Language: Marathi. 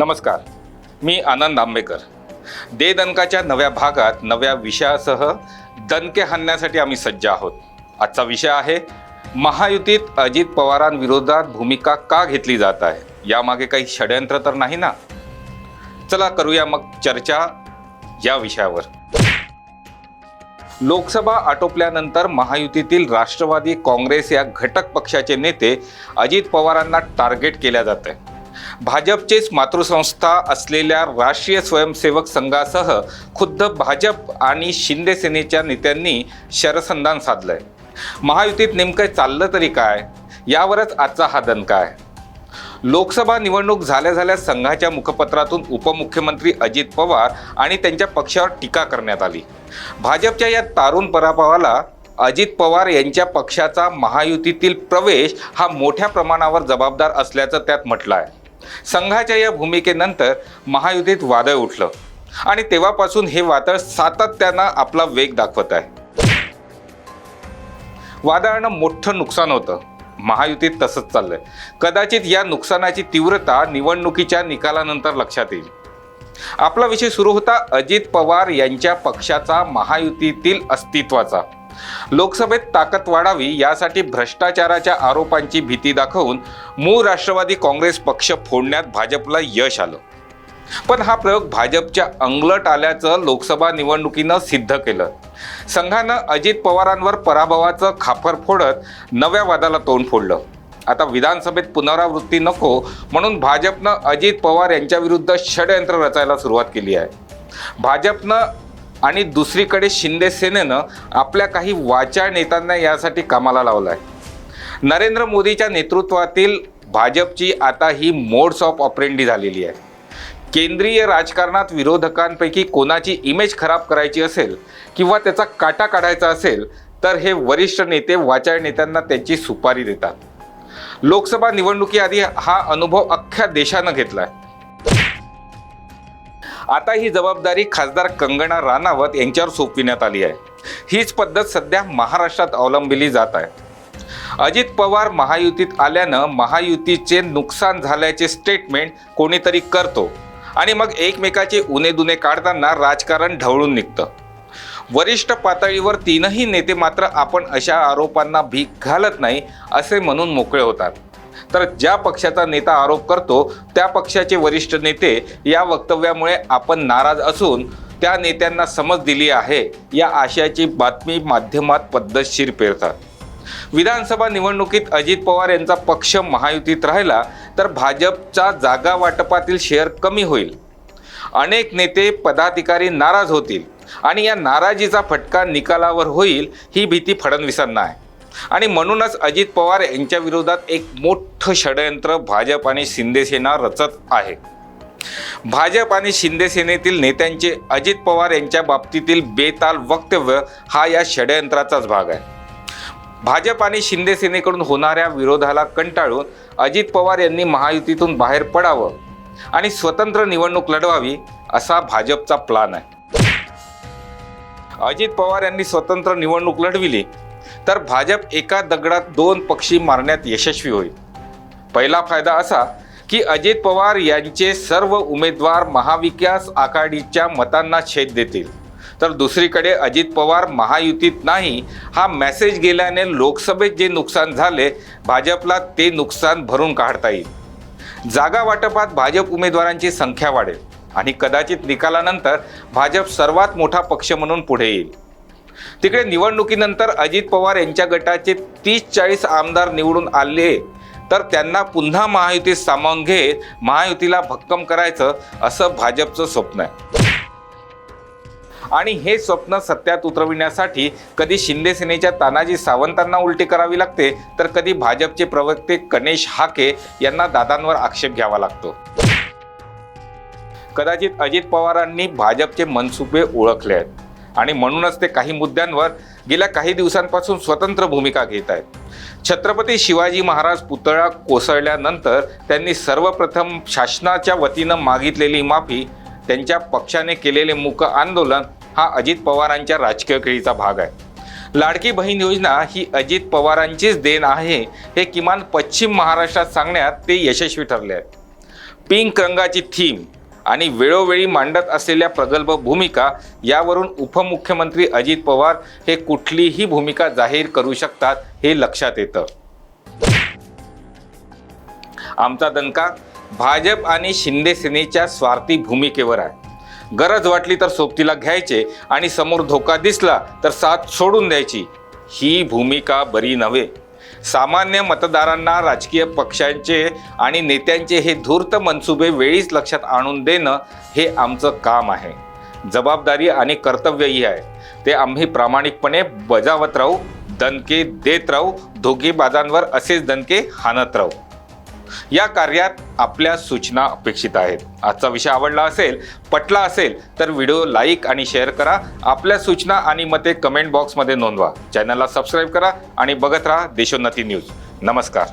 नमस्कार. मी आनंद आंबेकर. दे दणकाच्या नव्या भागात नव्या विषयासह दणके हाणण्यासाठी आम्ही सज्ज आहोत. आजचा विषय आहे महायुतीत अजित पवारांविरोधात भूमिका का घेतली जात आहे? यामागे काही षडयंत्र तर नाही ना? चला करूया मग चर्चा या विषयावर. लोकसभा आटोपल्यानंतर महायुतीतील राष्ट्रवादी काँग्रेस या घटक पक्षाचे नेते अजित पवारांना टार्गेट केल्या जात आहे. भाजपचेच मातृसंस्था असलेल्या राष्ट्रीय स्वयंसेवक संघासह खुद्द भाजप आणि शिंदे सेनेच्या नेत्यांनी शरसंधान साधलंय. महायुतीत नेमकं चाललं तरी काय? यावरच आजचा हा दणका आहे लोकसभा निवडणूक झाल्या झाल्या संघाच्या मुखपत्रातून उपमुख्यमंत्री अजित पवार आणि त्यांच्या पक्षावर टीका करण्यात आली. भाजपच्या या तारुण पराभवाला अजित पवार यांच्या पक्षाचा महायुतीतील प्रवेश हा मोठ्या प्रमाणावर जबाबदार असल्याचं त्यात म्हटलं आहे संघाच्या या भूमिकेनंतर महायुतीत वादळ उठलं. आणि तेव्हापासून हे वादळ सातत्यानं आपला वेग दाखवत आहे. वादळानं मोठं नुकसान होतं. महायुतीत तसंच चाललंय. कदाचित या नुकसानाची तीव्रता निवडणुकीच्या निकालानंतर लक्षात येईल. आपला विषय सुरू होता अजित पवार यांच्या पक्षाचा महायुतीतील अस्तित्वाचा. लोकसभेत ताकद वाढावी यासाठी भ्रष्टाचाराच्या आरोपांची भीती दाखवून मूळ राष्ट्रवादी काँग्रेस पक्ष फोडण्यात भाजपला यश आलं. पण हा प्रयोग भाजपच्या अंगलट आल्याचं लोकसभा निवडणुकीनं सिद्ध केलं. संघानं अजित पवारांवर पराभवाचं खापर फोडत नव्या वादाला तोंड फोडलं. आता विधानसभेत पुनरावृत्ती नको म्हणून भाजपनं अजित पवार यांच्याविरुद्ध षडयंत्र रचायला सुरुवात केली आहे. भाजपनं आणि दुसरीकडे शिंदे सेनेनं आपल्या काही वाचाळ नेत्यांना यासाठी कामाला लावलं आहे नरेंद्र मोदीच्या नेतृत्वातील भाजपची आता ही मोड्स ऑफ ऑपरेंडी झालेली आहे. केंद्रीय राजकारणात विरोधकांपैकी कोणाची इमेज खराब करायची असेल किंवा त्याचा काटा काढायचा असेल तर हे वरिष्ठ नेते वाचाळ नेत्यांना त्यांची सुपारी देतात. लोकसभा निवडणुकीआधी हा अनुभव अख्ख्या देशानं घेतला आहे आता ही जबाबदारी खासदार कंगना राणावत यांच्यावर सोपविण्यात आली आहे. हीच पद्धत सध्या महाराष्ट्रात अवलंबिली जात आहे. अजित पवार महायुतीत आल्यानं महायुतीचे नुकसान झाल्याचे स्टेटमेंट कोणीतरी करतो आणि मग एकमेकाचे उणे दुने काढताना राजकारण ढवळून निघतं. वरिष्ठ पातळीवर तीनही नेते मात्र आपण अशा आरोपांना भीक घालत नाही असे म्हणून मोकळे होतात. तर ज्या पक्षाचा नेता आरोप करतो त्या पक्षाचे वरिष्ठ नेते या वक्तव्यामुळे आपण नाराज असून त्या नेत्यांना समज दिली आहे या आशयाची बातमी माध्यमात पद्धतशीर पेरतात. विधानसभा निवडणुकीत अजित पवार यांचा पक्ष महायुतीत राहिला तर भाजपचा जागा वाटपातील शेअर कमी होईल. अनेक नेते पदाधिकारी नाराज होतील आणि या नाराजीचा फटका निकालावर होईल ही भीती फडणवीसांना आहे. आणि म्हणूनच अजित पवार यांच्या विरोधात एक मोठं षडयंत्र भाजप आणि शिंदेसेना रचत आहे. भाजप आणि शिंदेसेनेतील नेत्यांचे अजित पवार यांच्या बाबतीतील बेताल वक्तव्य हा या षडयंत्राचाच भाग आहे. भाजप आणि शिंदेसेनेकडून होणाऱ्या विरोधाला कंटाळून अजित पवार यांनी महायुतीतून बाहेर पडावं आणि स्वतंत्र निवडणूक लढवावी असा भाजपचा प्लान आहे. अजित पवार यांनी स्वतंत्र निवडणूक लढविली तर भाजप एका दगडात दोन पक्षी मारण्यात यशस्वी होईल. पहिला फायदा असा की अजित पवार यांचे सर्व उमेदवार महाविकास आघाडीच्या मतांना छेद देतील. तर दुसरीकडे अजित पवार महायुतीत नाही हा मेसेज गेल्याने लोकसभेत जे नुकसान झाले भाजपला ते नुकसान भरून काढता येईल. जागा वाटपात भाजप उमेदवारांची संख्या वाढेल आणि कदाचित निकालानंतर भाजप सर्वात मोठा पक्ष म्हणून पुढे येईल. तिकडे निवडणुकीनंतर अजित पवार यांच्या गटाचे तीस चाळीस आमदार निवडून आले तर त्यांना पुन्हा महायुतीत सामावून घेत महायुतीला भक्कम करायचं असं भाजपचं स्वप्न आहे. आणि हे स्वप्न सत्यात उतरविण्यासाठी कधी शिंदे सेनेच्या तानाजी सावंतांना उलटी करावी लागते तर कधी भाजपचे प्रवक्ते गणेश हाके यांना दादांवर आक्षेप घ्यावा लागतो. कदाचित अजित पवारांनी भाजपचे मनसुबे ओळखले आहेत. आणि म्हणूनच ते काही मुद्द्यांवर गेल्या काही दिवसांपासून स्वतंत्र भूमिका घेत आहेत. छत्रपती शिवाजी महाराज पुतळा कोसळल्यानंतर त्यांनी सर्वप्रथम शासनाच्या वतीनं मागितलेली माफी त्यांच्या पक्षाने केलेले मूक आंदोलन हा अजित पवारांच्या राजकीय खेळीचा भाग आहे. लाडकी बहीण योजना ही अजित पवारांचीच देण आहे हे किमान पश्चिम महाराष्ट्रात सांगण्यात ते यशस्वी ठरले आहेत. पिंक रंगाची थीम आणि वेळोवेळी मांडत असलेल्या प्रगल्भ भूमिका यावरून उपमुख्यमंत्री अजित पवार हे कुठलीही भूमिका जाहीर करू शकतात हे लक्षात येतं. आमचा दणका भाजप आणि शिंदे सेनेच्या स्वार्थी भूमिकेवर आहे. गरज वाटली तर सोबतीला घ्यायचे आणि समोर धोका दिसला तर साथ सोडून द्यायची. ही भूमिका बरी नव्हे. सामान्य मतदारांना राजकीय पक्षांचे आणि नेत्यांचे हे धूर्त मनसुबे वेळीच लक्षात आणून देणं हे आमचं काम आहे. जबाबदारी आणि कर्तव्यही आहे. ते आम्ही प्रामाणिकपणे बजावत राहू दणके देत राहू धोकेबाजांवर असेच दणके हाणत राहू. या कार्यात आपल्या सूचना अपेक्षित आहेत. आजचा विषय आवडला असेल पटला असेल तर व्हिडिओ लाईक आणि शेअर करा. आपल्या सूचना आणि मते कमेंट बॉक्समध्ये नोंदवा. चॅनलला सबस्क्राईब करा आणि बघत राहा देशोन्नती न्यूज. नमस्कार.